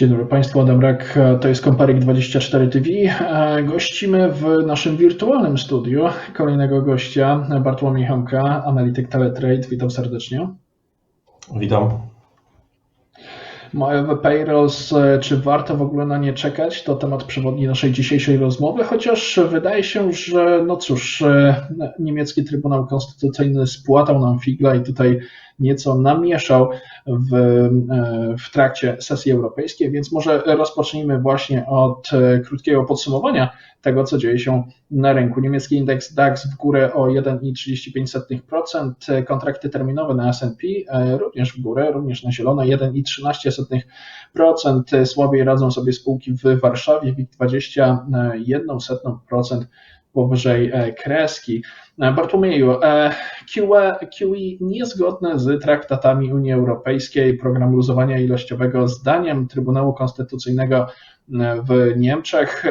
Dzień dobry Państwu, Adam Rak, to jest Komparik24 TV. Gościmy w naszym wirtualnym studiu kolejnego gościa, Bartłomiej Hamka, analityk Teletrade. Witam serdecznie. Witam. Małe payrolls, czy warto w ogóle na nie czekać? To temat przewodni naszej dzisiejszej rozmowy, chociaż wydaje się, że no cóż, niemiecki Trybunał Konstytucyjny spłatał nam figla i tutaj nieco namieszał w, w trakcie sesji europejskiej, więc może rozpocznijmy właśnie od krótkiego podsumowania tego, co dzieje się na rynku. Niemiecki indeks DAX w górę o 1,35%, kontrakty terminowe na S&P również w górę, również na zielono 1,13%, słabiej radzą sobie spółki w Warszawie, WIG20 1,01% powyżej kreski. Bartłomieju, QE, QE niezgodne z traktatami Unii Europejskiej, program luzowania ilościowego zdaniem Trybunału Konstytucyjnego w Niemczech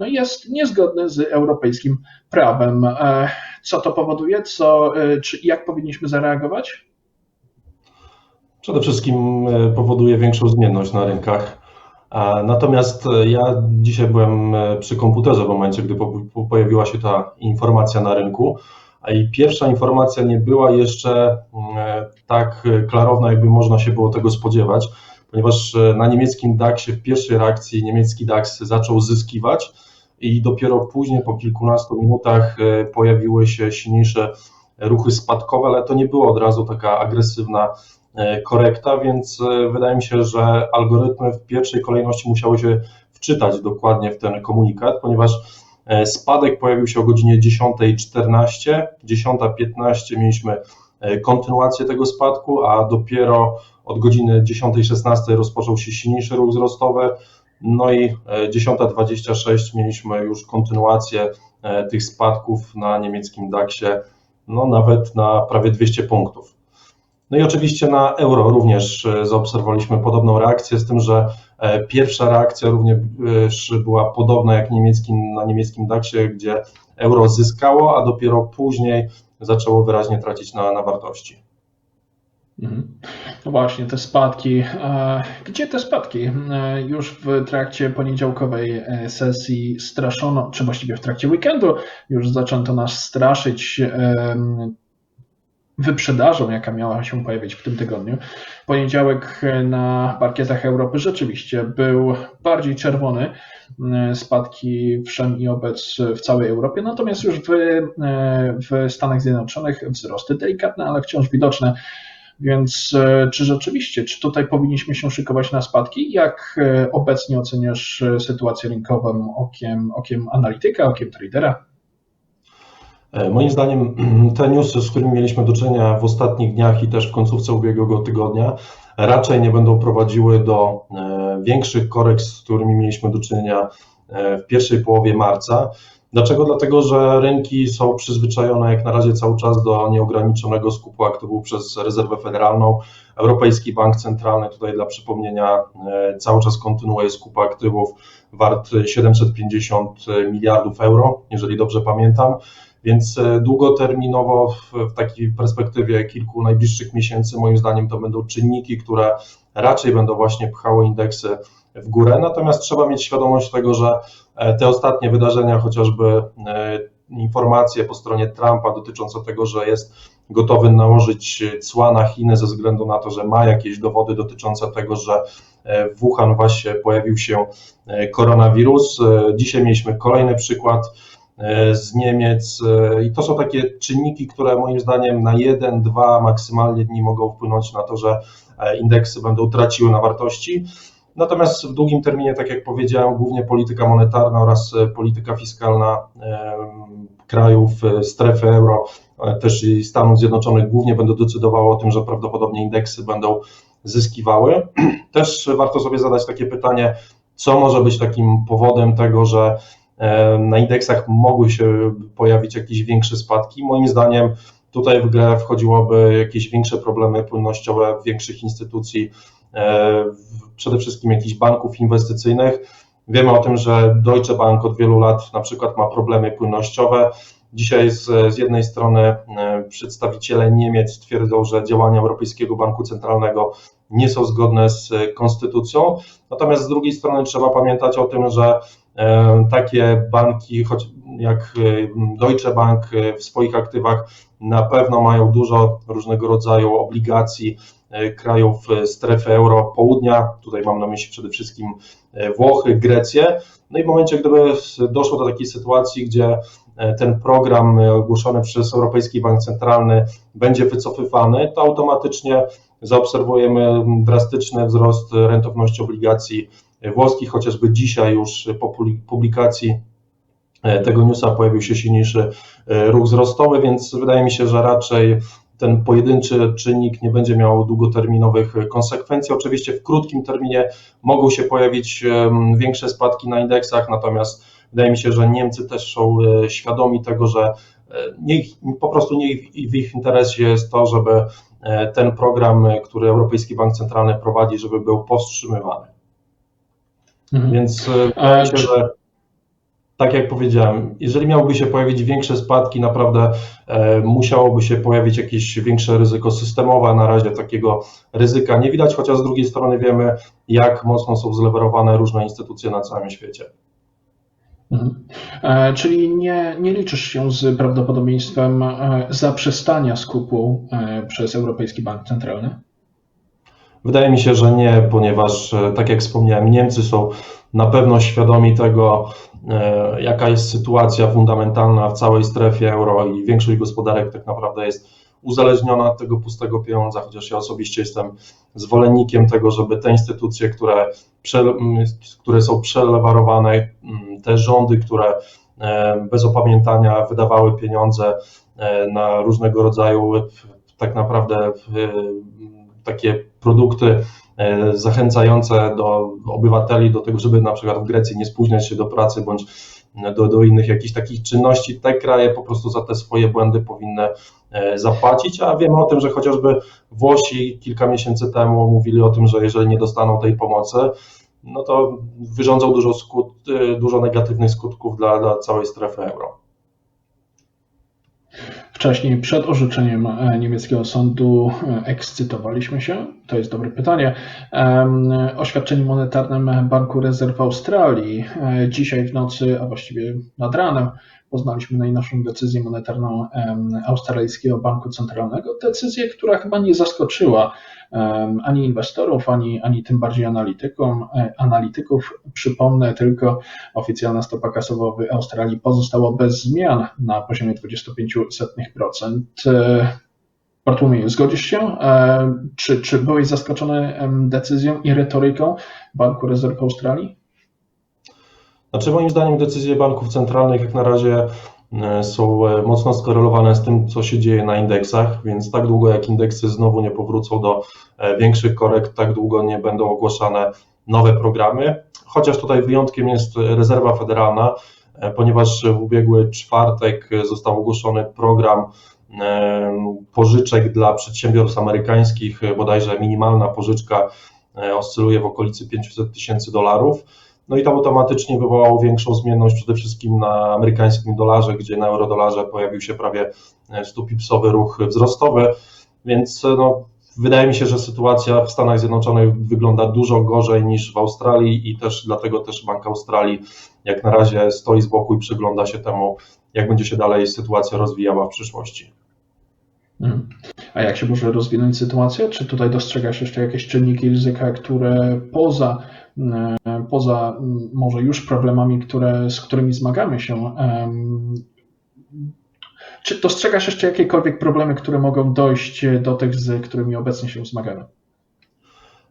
no jest niezgodny z europejskim prawem. Co to powoduje? Co, czy, jak powinniśmy zareagować? Przede wszystkim powoduje większą zmienność na rynkach. Natomiast ja dzisiaj byłem przy komputerze w momencie, gdy pojawiła się ta informacja na rynku. I pierwsza informacja nie była jeszcze tak klarowna, jakby można się było tego spodziewać, ponieważ na niemieckim DAX-ie w pierwszej reakcji niemiecki DAX zaczął zyskiwać i dopiero później, po kilkunastu minutach, pojawiły się silniejsze ruchy spadkowe, ale to nie było od razu taka agresywna korekta, więc wydaje mi się, że algorytmy w pierwszej kolejności musiały się wczytać dokładnie w ten komunikat, ponieważ spadek pojawił się o godzinie 10.14, 10.15 mieliśmy kontynuację tego spadku, a dopiero od godziny 10.16 rozpoczął się silniejszy ruch wzrostowy, no i 10.26 mieliśmy już kontynuację tych spadków na niemieckim DAX-ie, no nawet na prawie 200 punktów. No i oczywiście na euro również zaobserwowaliśmy podobną reakcję, z tym, że pierwsza reakcja również była podobna jak niemieckim, na niemieckim DAX-ie, gdzie euro zyskało, a dopiero później zaczęło wyraźnie tracić na, na wartości. No właśnie, te spadki. Gdzie te spadki? Już w trakcie poniedziałkowej sesji straszono, czy właściwie w trakcie weekendu już zaczęto nas straszyć wyprzedażą, jaka miała się pojawić w tym tygodniu. Poniedziałek na parkietach Europy rzeczywiście był bardziej czerwony, spadki wszem i obec w całej Europie, natomiast już w, w Stanach Zjednoczonych wzrosty delikatne, ale wciąż widoczne. Więc czy rzeczywiście, czy tutaj powinniśmy się szykować na spadki? Jak obecnie oceniasz sytuację rynkową okiem, okiem analityka, okiem tradera? Moim zdaniem te newsy, z którymi mieliśmy do czynienia w ostatnich dniach i też w końcówce ubiegłego tygodnia, raczej nie będą prowadziły do większych korekt, z którymi mieliśmy do czynienia w pierwszej połowie marca. Dlaczego? Dlatego, że rynki są przyzwyczajone jak na razie cały czas do nieograniczonego skupu aktywów przez rezerwę federalną. Europejski Bank Centralny, tutaj dla przypomnienia, cały czas kontynuuje skup aktywów wart 750 miliardów euro, jeżeli dobrze pamiętam. Więc długoterminowo, w takiej perspektywie kilku najbliższych miesięcy, moim zdaniem, to będą czynniki, które raczej będą właśnie pchały indeksy w górę. Natomiast trzeba mieć świadomość tego, że te ostatnie wydarzenia, chociażby informacje po stronie Trumpa dotyczące tego, że jest gotowy nałożyć cła na Chiny ze względu na to, że ma jakieś dowody dotyczące tego, że w Wuhan właśnie pojawił się koronawirus. Dzisiaj mieliśmy kolejny przykład z Niemiec i to są takie czynniki, które moim zdaniem na jeden, dwa maksymalnie dni mogą wpłynąć na to, że indeksy będą traciły na wartości. Natomiast w długim terminie, tak jak powiedziałem, głównie polityka monetarna oraz polityka fiskalna krajów strefy euro, też i Stanów Zjednoczonych głównie będą decydowały o tym, że prawdopodobnie indeksy będą zyskiwały. Też warto sobie zadać takie pytanie, co może być takim powodem tego, że na indeksach mogły się pojawić jakieś większe spadki. Moim zdaniem tutaj w grę wchodziłoby jakieś większe problemy płynnościowe większych instytucji, przede wszystkim jakichś banków inwestycyjnych. Wiemy o tym, że Deutsche Bank od wielu lat na przykład ma problemy płynnościowe. Dzisiaj z, z jednej strony przedstawiciele Niemiec twierdzą, że działania Europejskiego Banku Centralnego nie są zgodne z konstytucją. Natomiast z drugiej strony trzeba pamiętać o tym, że takie banki, choć jak Deutsche Bank w swoich aktywach na pewno mają dużo różnego rodzaju obligacji krajów strefy euro południa. Tutaj mam na myśli przede wszystkim Włochy, Grecję. No i w momencie, gdyby doszło do takiej sytuacji, gdzie e, ten program e, ogłoszony przez Europejski Bank Centralny będzie wycofywany, to automatycznie zaobserwujemy drastyczny wzrost rentowności obligacji włoskich, chociażby dzisiaj już po publikacji e, tego newsa pojawił się silniejszy ruch wzrostowy, więc wydaje mi się, że raczej ten pojedynczy czynnik nie będzie miał długoterminowych konsekwencji. Oczywiście w krótkim terminie mogą się pojawić większe spadki na indeksach, natomiast wydaje mi się, że Niemcy też są e, świadomi tego, że e, nie, po prostu nie w ich interesie jest to, żeby e, ten program, który Europejski Bank Centralny prowadzi, żeby był powstrzymywany. Mhm. Więc mi się, że tak jak powiedziałem, jeżeli miałyby się pojawić większe spadki, naprawdę e, musiałoby się pojawić jakieś większe ryzyko systemowe. Na razie takiego ryzyka nie widać, chociaż z drugiej strony wiemy, jak mocno są zlewerowane różne instytucje na całym świecie. Mhm. E, czyli nie, nie liczysz się z prawdopodobieństwem e, zaprzestania skupu e, przez Europejski Bank Centralny? Wydaje mi się, że nie, ponieważ, e, tak jak wspomniałem, Niemcy są na pewno świadomi tego, e, jaka jest sytuacja fundamentalna w całej strefie euro i większość gospodarek tak naprawdę jest uzależniona od tego pustego pieniądza, chociaż ja osobiście jestem zwolennikiem tego, żeby te instytucje, które, które są przelewarowane, te rządy, które e, bez opamiętania wydawały pieniądze na różnego rodzaju tak naprawdę takie produkty e, zachęcające do obywateli do tego, żeby na przykład w Grecji nie spóźniać się do pracy bądź do, do innych jakichś takich czynności, te kraje po prostu za te swoje błędy powinny e, zapłacić, a wiemy o tym, że chociażby Włosi kilka miesięcy temu mówili o tym, że jeżeli nie dostaną tej pomocy, no to wyrządzą dużo, skut, e, dużo negatywnych skutków dla, dla całej strefy euro. Wcześniej, przed orzeczeniem e, niemieckiego sądu, e, ekscytowaliśmy się, to jest dobre pytanie, oświadczeniem monetarnym Banku Rezerw Australii. E, dzisiaj w nocy, a właściwie nad ranem, poznaliśmy najnowszą decyzję monetarną Australijskiego Banku Centralnego. Decyzję, która chyba nie zaskoczyła ani inwestorów, ani, ani tym bardziej analitykom, e, analityków. Przypomnę tylko, oficjalna stopa kasowa w Australii pozostała bez zmian na poziomie 25%. E, Bartłomiej, zgodzisz się? E, czy, czy byłeś zaskoczony decyzją i retoryką Banku Rezerw Australii? Znaczy, moim zdaniem decyzje banków centralnych jak na razie E, są e, mocno skorelowane z tym, co się dzieje na indeksach, więc tak długo jak indeksy znowu nie powrócą do e, większych korekt, tak długo nie będą ogłaszane nowe programy. Chociaż tutaj wyjątkiem jest rezerwa federalna, ponieważ w ubiegły czwartek został ogłoszony program pożyczek dla przedsiębiorstw amerykańskich, bodajże minimalna pożyczka oscyluje w okolicy 500 tysięcy dolarów. No i to automatycznie wywołało większą zmienność przede wszystkim na amerykańskim dolarze, gdzie na eurodolarze pojawił się prawie 100-pipsowy e, ruch wzrostowy, więc e, no, wydaje mi się, że sytuacja w Stanach Zjednoczonych wygląda dużo gorzej niż w Australii i też dlatego też Bank Australii jak na razie stoi z boku i przygląda się temu, jak będzie się dalej sytuacja rozwijała w przyszłości. Hmm. A jak się może rozwinąć sytuacja? Czy tutaj dostrzegasz jeszcze jakieś czynniki ryzyka, które poza poza może już problemami, które, z którymi zmagamy się, czy dostrzegasz jeszcze jakiekolwiek problemy, które mogą dojść do tych, z którymi obecnie się zmagamy?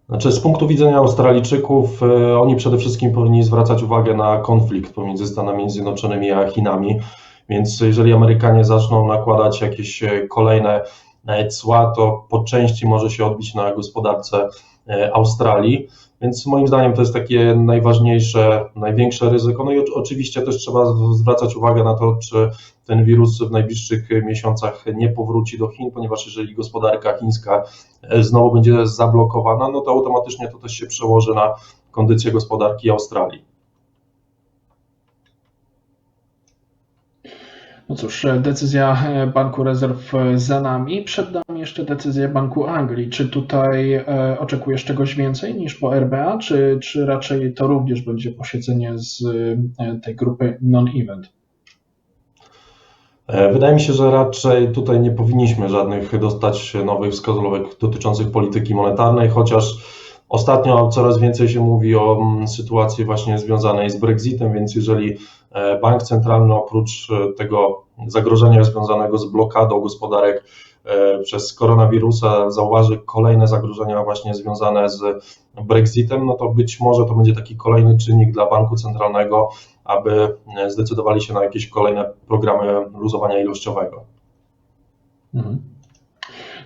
Znaczy, z punktu widzenia Australijczyków, e, oni przede wszystkim powinni zwracać uwagę na konflikt pomiędzy Stanami Zjednoczonymi a Chinami. Więc jeżeli Amerykanie zaczną nakładać jakieś e, kolejne cła, to po części może się odbić na gospodarce Australii. Więc moim zdaniem to jest takie najważniejsze, największe ryzyko. No i oczywiście też trzeba zwracać uwagę na to, czy ten wirus w najbliższych miesiącach nie powróci do Chin, ponieważ jeżeli gospodarka chińska e, znowu będzie zablokowana, no to automatycznie to też się przełoży na kondycję gospodarki Australii. No cóż, decyzja e, Banku Rezerw za nami. Przed nami jeszcze decyzja Banku Anglii. Czy tutaj e, oczekujesz czegoś więcej niż po RBA, czy, czy raczej to również będzie posiedzenie z e, tej grupy non-event? Wydaje mi się, że raczej tutaj nie powinniśmy żadnych dostać nowych wskazówek dotyczących polityki monetarnej, chociaż ostatnio coraz więcej się mówi o mm, sytuacji właśnie związanej z Brexitem, więc jeżeli E, bank centralny oprócz e, tego zagrożenia związanego z blokadą gospodarek e, przez koronawirusa zauważy kolejne zagrożenia właśnie związane z Brexitem, no to być może to będzie taki kolejny czynnik dla banku centralnego, aby zdecydowali się na jakieś kolejne programy luzowania ilościowego. Mhm.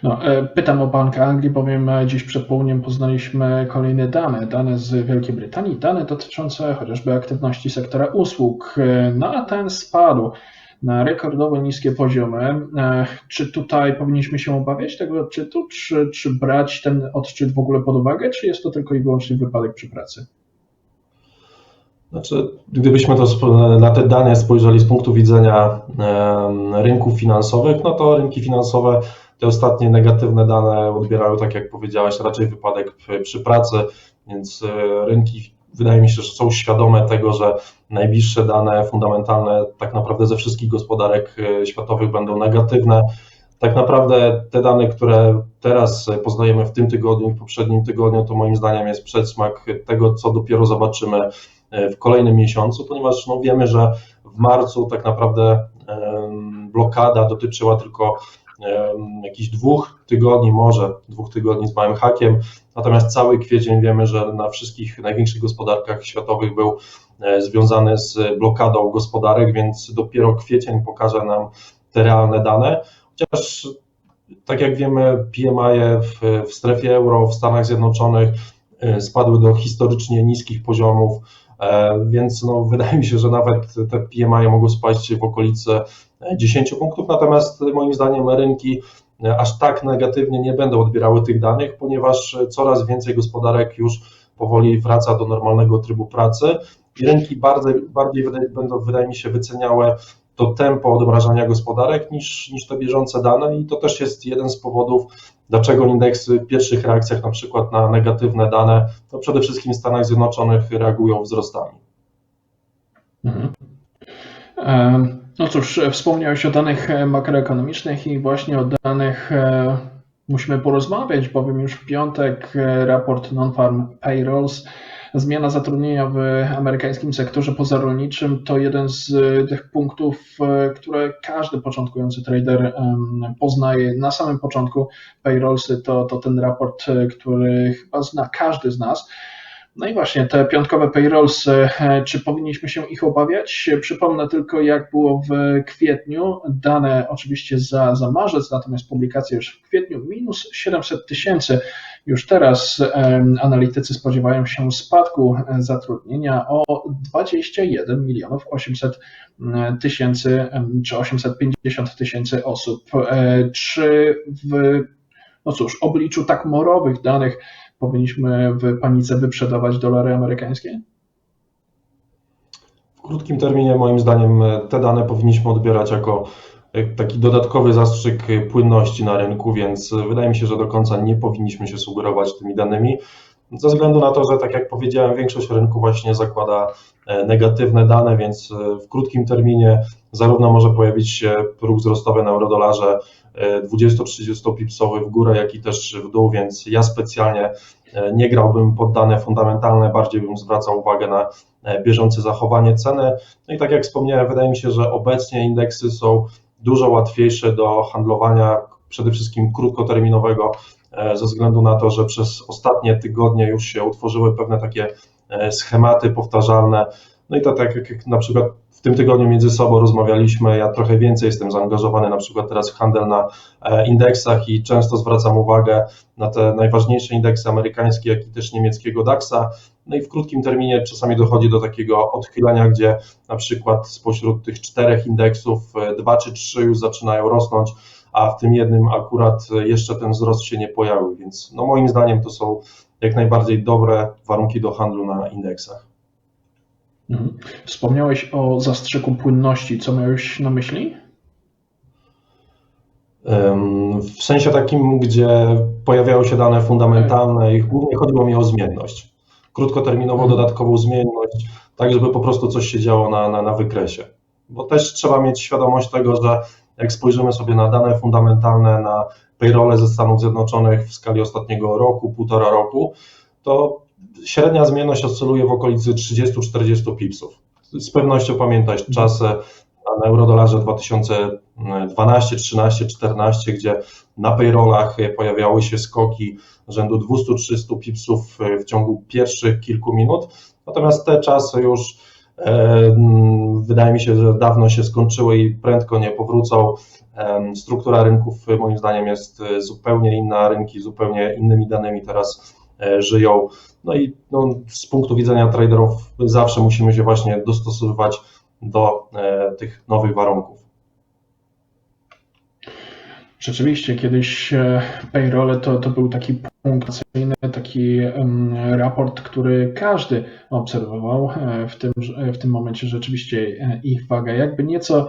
No, pytam o Bank Anglii, bowiem dziś przed południem poznaliśmy kolejne dane, dane z Wielkiej Brytanii, dane dotyczące chociażby aktywności sektora usług. No a ten spadł na rekordowo niskie poziomy. Czy tutaj powinniśmy się obawiać tego odczytu, czy, czy brać ten odczyt w ogóle pod uwagę, czy jest to tylko i wyłącznie wypadek przy pracy? Znaczy, gdybyśmy to, na te dane spojrzeli z punktu widzenia rynków finansowych, no to rynki finansowe te ostatnie negatywne dane odbierają, tak jak powiedziałeś, raczej wypadek przy pracy, więc e, rynki wydaje mi się, że są świadome tego, że najbliższe dane fundamentalne tak naprawdę ze wszystkich gospodarek e, światowych będą negatywne. Tak naprawdę te dane, które teraz poznajemy w tym tygodniu i w poprzednim tygodniu, to moim zdaniem jest przedsmak tego, co dopiero zobaczymy e, w kolejnym miesiącu, ponieważ no wiemy, że w marcu tak naprawdę blokada dotyczyła tylko jakichś dwóch tygodni, może dwóch tygodni z małym hakiem. Natomiast cały kwiecień wiemy, że na wszystkich największych gospodarkach światowych był e, związany z blokadą gospodarek, więc dopiero kwiecień pokaże nam te realne dane. Chociaż tak jak wiemy, PMI w, w strefie euro w Stanach Zjednoczonych e, spadły do historycznie niskich poziomów, e, więc no, wydaje mi się, że nawet te PMI mogą spaść w okolice 10 punktów, natomiast moim zdaniem rynki aż tak negatywnie nie będą odbierały tych danych, ponieważ coraz więcej gospodarek już powoli wraca do normalnego trybu pracy i rynki bardziej, bardziej będą, wydaje mi się, wyceniały to tempo odmrażania gospodarek niż, niż te bieżące dane i to też jest jeden z powodów, dlaczego indeksy w pierwszych reakcjach na przykład na negatywne dane, to przede wszystkim w Stanach Zjednoczonych reagują wzrostami. Mhm. No cóż, wspomniałeś o danych e, makroekonomicznych i właśnie o danych e, musimy porozmawiać, bowiem już w piątek e, raport Non-Farm Payrolls, zmiana zatrudnienia w amerykańskim sektorze pozarolniczym to jeden z tych punktów, które każdy początkujący trader poznaje na samym początku. Payrollsy to, to ten raport, który chyba zna każdy z nas. No i właśnie te piątkowe payrolls, e, czy powinniśmy się ich obawiać? Przypomnę tylko, jak było w kwietniu. Dane oczywiście za, za marzec, natomiast publikacja już w kwietniu minus 700 tysięcy. Już teraz analitycy spodziewają się spadku zatrudnienia o 21 milionów 800 tysięcy czy 850 tysięcy osób. E, czy w no cóż, obliczu tak morowych danych powinniśmy w panice wyprzedawać dolary amerykańskie? W krótkim terminie, moim zdaniem, te dane powinniśmy odbierać jako taki dodatkowy zastrzyk płynności na rynku, więc wydaje mi się, że do końca nie powinniśmy się sugerować tymi danymi, ze względu na to, że tak jak powiedziałem, większość rynku właśnie zakłada e, negatywne dane, więc e, w krótkim terminie zarówno może pojawić się próg wzrostowy na eurodolarze 20-30 pipsowy w górę, jak i też w dół, więc ja specjalnie e, nie grałbym pod dane fundamentalne, bardziej bym zwracał uwagę na e, bieżące zachowanie ceny. No i tak jak wspomniałem, wydaje mi się, że obecnie indeksy są dużo łatwiejsze do handlowania, przede wszystkim krótkoterminowego, e, ze względu na to, że przez ostatnie tygodnie już się utworzyły pewne takie schematy powtarzalne. No i to tak jak na przykład w tym tygodniu między sobą rozmawialiśmy. Ja trochę więcej jestem zaangażowany na przykład teraz w handel na e, indeksach i często zwracam uwagę na te najważniejsze indeksy amerykańskie, jak i też niemieckiego DAX-a. No i w krótkim terminie czasami dochodzi do takiego odchylenia, gdzie na przykład spośród tych czterech indeksów e, dwa czy trzy już zaczynają rosnąć, a w tym jednym akurat jeszcze ten wzrost się nie pojawił, więc no moim zdaniem to są jak najbardziej dobre warunki do handlu na indeksach. Mhm. Wspomniałeś o zastrzyku płynności. Co miałeś na myśli? W sensie takim, gdzie pojawiały się dane fundamentalne i głównie chodziło mi o zmienność. Krótkoterminową Mhm. dodatkową zmienność, tak żeby po prostu coś się działo na, na, na wykresie. Bo też trzeba mieć świadomość tego, że jak spojrzymy sobie na dane fundamentalne, na payrole ze Stanów Zjednoczonych w skali ostatniego roku, półtora roku, to średnia zmienność oscyluje w okolicy 30-40 pipsów. Z pewnością pamiętać czasy na eurodolarze 2012, 13, 14, gdzie na payrollach pojawiały się skoki rzędu 200-300 pipsów w ciągu pierwszych kilku minut. Natomiast te czasy już e, wydaje mi się, że dawno się skończyły i prędko nie powrócą. E, struktura rynków moim zdaniem jest zupełnie inna, rynki zupełnie innymi danymi teraz e, żyją. No i no, z punktu widzenia traderów zawsze musimy się właśnie dostosowywać do tych nowych warunków. Rzeczywiście, kiedyś payroll to, to był taki punkcyjny, taki raport, który każdy obserwował. W tym, w tym momencie rzeczywiście ich waga jakby nieco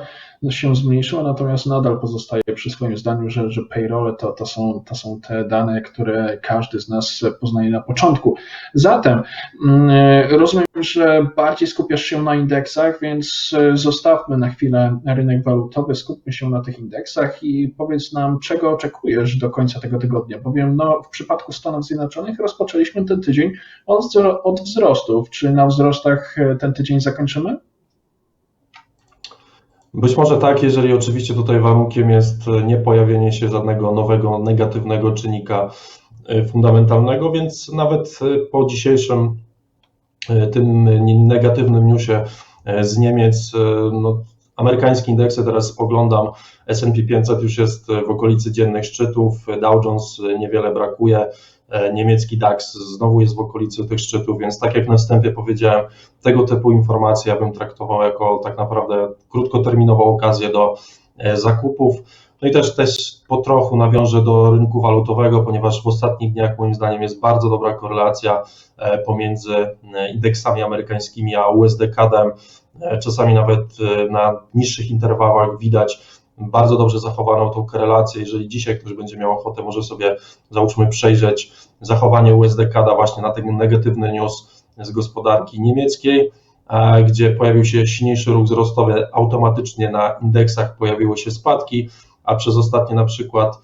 się zmniejszyła, natomiast nadal pozostaje przy swoim zdaniu, że, że payroll to, to, są, to są te dane, które każdy z nas poznaje na początku. Zatem rozumiem, że bardziej skupiasz się na indeksach, więc zostawmy na chwilę rynek walutowy, skupmy się na tych indeksach i powiedz nam, czego oczekujesz do końca tego tygodnia, bowiem no, w przypadku Stanów Zjednoczonych rozpoczęliśmy ten tydzień od, od wzrostów. Czy na wzrostach ten tydzień zakończymy? Być może tak, jeżeli oczywiście tutaj warunkiem jest nie pojawienie się żadnego nowego negatywnego czynnika fundamentalnego, więc nawet po dzisiejszym tym negatywnym newsie z Niemiec, no, amerykańskie indeksy teraz spoglądam, S&P 500 już jest w okolicy dziennych szczytów, Dow Jones niewiele brakuje, niemiecki DAX znowu jest w okolicy tych szczytów, więc tak jak na wstępie powiedziałem, tego typu informacje ja bym traktował jako tak naprawdę krótkoterminową okazję do zakupów. No i też, też po trochu nawiążę do rynku walutowego, ponieważ w ostatnich dniach moim zdaniem jest bardzo dobra korelacja pomiędzy indeksami amerykańskimi a USD CAD-em. Czasami nawet na niższych interwałach widać bardzo dobrze zachowaną tą korelację. Jeżeli dzisiaj ktoś będzie miał ochotę, może sobie załóżmy przejrzeć zachowanie USD CAD właśnie na ten negatywny news z gospodarki niemieckiej, gdzie pojawił się silniejszy ruch wzrostowy, automatycznie na indeksach pojawiły się spadki, a przez ostatnie na przykład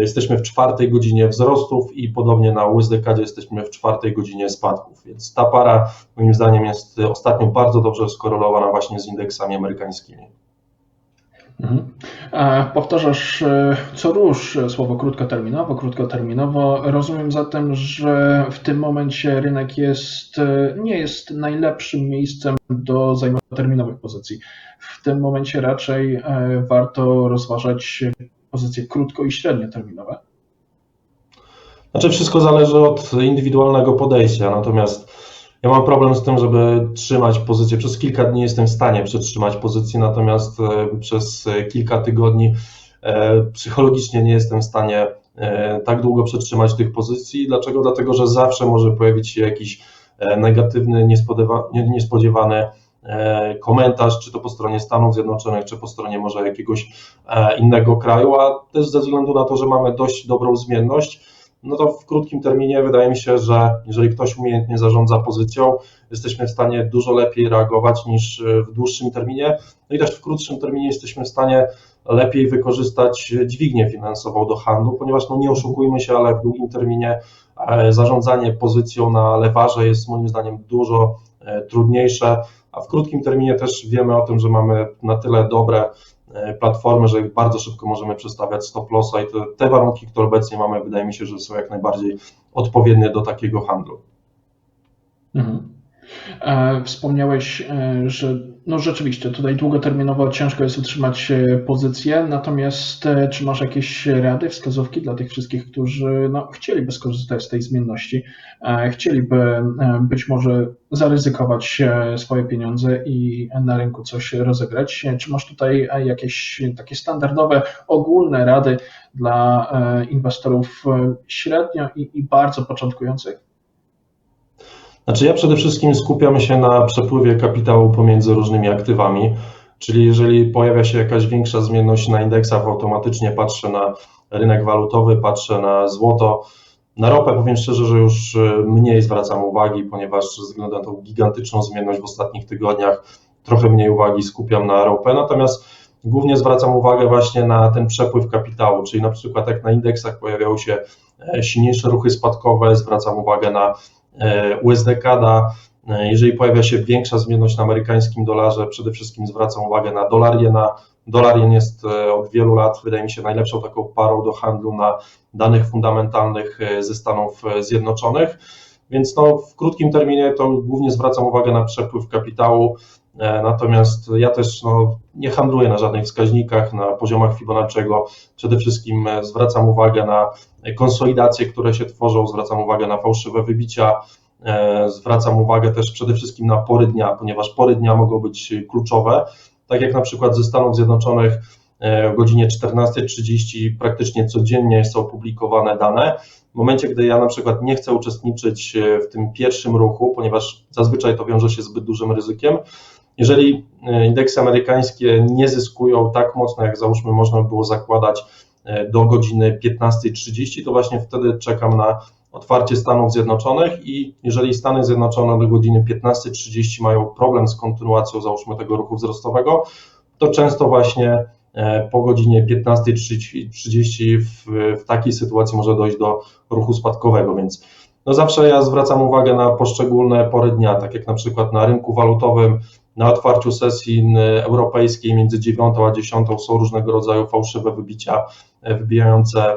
jesteśmy w czwartej godzinie wzrostów i podobnie na USD-CAD jesteśmy w czwartej godzinie spadków, więc ta para moim zdaniem jest ostatnio bardzo dobrze skorelowana właśnie z indeksami amerykańskimi. Mhm. Powtarzasz co rusz słowo krótkoterminowo, krótkoterminowo. Rozumiem zatem, że w tym momencie rynek jest, nie jest najlepszym miejscem do zajmowania terminowych pozycji. W tym momencie raczej warto rozważać pozycje krótko i średnioterminowe. Znaczy wszystko zależy od indywidualnego podejścia, natomiast ja mam problem z tym, żeby trzymać pozycję. Przez kilka dni jestem w stanie przetrzymać pozycję, natomiast przez kilka tygodni psychologicznie nie jestem w stanie tak długo przetrzymać tych pozycji. Dlaczego? Dlatego, że zawsze może pojawić się jakiś negatywny, niespodziewany komentarz, czy to po stronie Stanów Zjednoczonych, czy po stronie może jakiegoś innego kraju, a też ze względu na to, że mamy dość dobrą zmienność, no to w krótkim terminie wydaje mi się, że jeżeli ktoś umiejętnie zarządza pozycją, jesteśmy w stanie dużo lepiej reagować niż w dłuższym terminie. No i też w krótszym terminie jesteśmy w stanie lepiej wykorzystać dźwignię finansową do handlu, ponieważ no nie oszukujmy się, ale w długim terminie zarządzanie pozycją na lewarze jest moim zdaniem dużo trudniejsze, a w krótkim terminie też wiemy o tym, że mamy na tyle dobre platformy, że bardzo szybko możemy przestawiać stop lossa i te, te warunki, które obecnie mamy, wydaje mi się, że są jak najbardziej odpowiednie do takiego handlu. Mhm. Wspomniałeś, że no rzeczywiście tutaj długoterminowo ciężko jest utrzymać pozycję, natomiast czy masz jakieś rady, wskazówki dla tych wszystkich, którzy no, chcieliby skorzystać z tej zmienności, chcieliby być może zaryzykować swoje pieniądze i na rynku coś rozegrać? Czy masz tutaj jakieś takie standardowe, ogólne rady dla inwestorów średnio i, i bardzo początkujących? Znaczy ja przede wszystkim skupiam się na przepływie kapitału pomiędzy różnymi aktywami. Czyli jeżeli pojawia się jakaś większa zmienność na indeksach, automatycznie patrzę na rynek walutowy, patrzę na złoto. Na ropę powiem szczerze, że już mniej zwracam uwagi, ponieważ ze względu na tą gigantyczną zmienność w ostatnich tygodniach trochę mniej uwagi skupiam na ropę. Natomiast głównie zwracam uwagę właśnie na ten przepływ kapitału, czyli na przykład jak na indeksach pojawiały się silniejsze ruchy spadkowe, zwracam uwagę na USD CADA, jeżeli pojawia się większa zmienność na amerykańskim dolarze, przede wszystkim zwracam uwagę na dolar jena. Dolar jen jest od wielu lat, wydaje mi się, najlepszą taką parą do handlu na danych fundamentalnych ze Stanów Zjednoczonych. Więc no, w krótkim terminie to głównie zwracam uwagę na przepływ kapitału, natomiast ja też no, nie handluję na żadnych wskaźnikach, na poziomach Fibonacciego. Przede wszystkim zwracam uwagę na konsolidacje, które się tworzą, zwracam uwagę na fałszywe wybicia, zwracam uwagę też przede wszystkim na pory dnia, ponieważ pory dnia mogą być kluczowe, tak jak na przykład ze Stanów Zjednoczonych o godzinie 14.30 praktycznie codziennie są publikowane dane. W momencie, gdy ja na przykład nie chcę uczestniczyć w tym pierwszym ruchu, ponieważ zazwyczaj to wiąże się zbyt dużym ryzykiem, jeżeli indeksy amerykańskie nie zyskują tak mocno, jak załóżmy można by było zakładać do godziny 15.30, to właśnie wtedy czekam na otwarcie Stanów Zjednoczonych i jeżeli Stany Zjednoczone do godziny 15.30 mają problem z kontynuacją, załóżmy, tego ruchu wzrostowego, to często właśnie po godzinie 15.30 w, w takiej sytuacji może dojść do ruchu spadkowego, więc no zawsze ja zwracam uwagę na poszczególne pory dnia, tak jak na przykład na rynku walutowym, na otwarciu sesji europejskiej między 9 a 10 są różnego rodzaju fałszywe wybicia, wybijające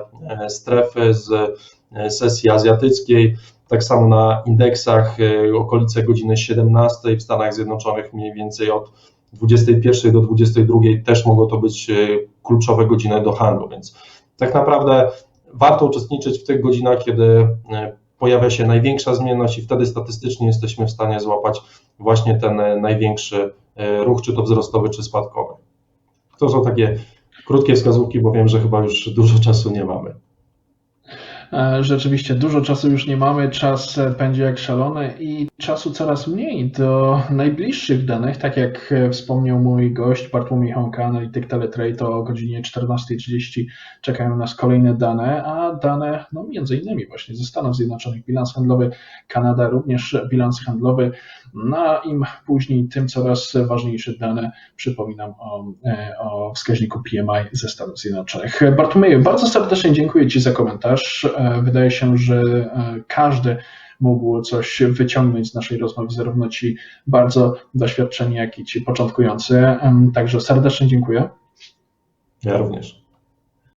strefy z sesji azjatyckiej. Tak samo na indeksach okolice godziny 17 w Stanach Zjednoczonych mniej więcej od 21 do 22 też mogą to być kluczowe godziny do handlu, więc tak naprawdę warto uczestniczyć w tych godzinach, kiedy pojawia się największa zmienność i wtedy statystycznie jesteśmy w stanie złapać właśnie ten największy ruch, czy to wzrostowy, czy spadkowy. To są takie krótkie wskazówki, bo wiem, że chyba już dużo czasu nie mamy. Rzeczywiście dużo czasu już nie mamy, czas pędzi jak szalony i czasu coraz mniej do najbliższych danych, tak jak wspomniał mój gość Bartłomiej Honka, analityk Teletrade, to o godzinie 14.30 czekają nas kolejne dane, a dane no między innymi właśnie ze Stanów Zjednoczonych, bilans handlowy, Kanada również bilans handlowy, no a im później, tym coraz ważniejsze dane, przypominam o, o wskaźniku PMI ze Stanów Zjednoczonych. Bartłomieju, bardzo serdecznie dziękuję Ci za komentarz. Wydaje się, że każdy mógł coś wyciągnąć z naszej rozmowy, zarówno ci bardzo doświadczeni, jak i ci początkujący. Także serdecznie dziękuję. Ja również.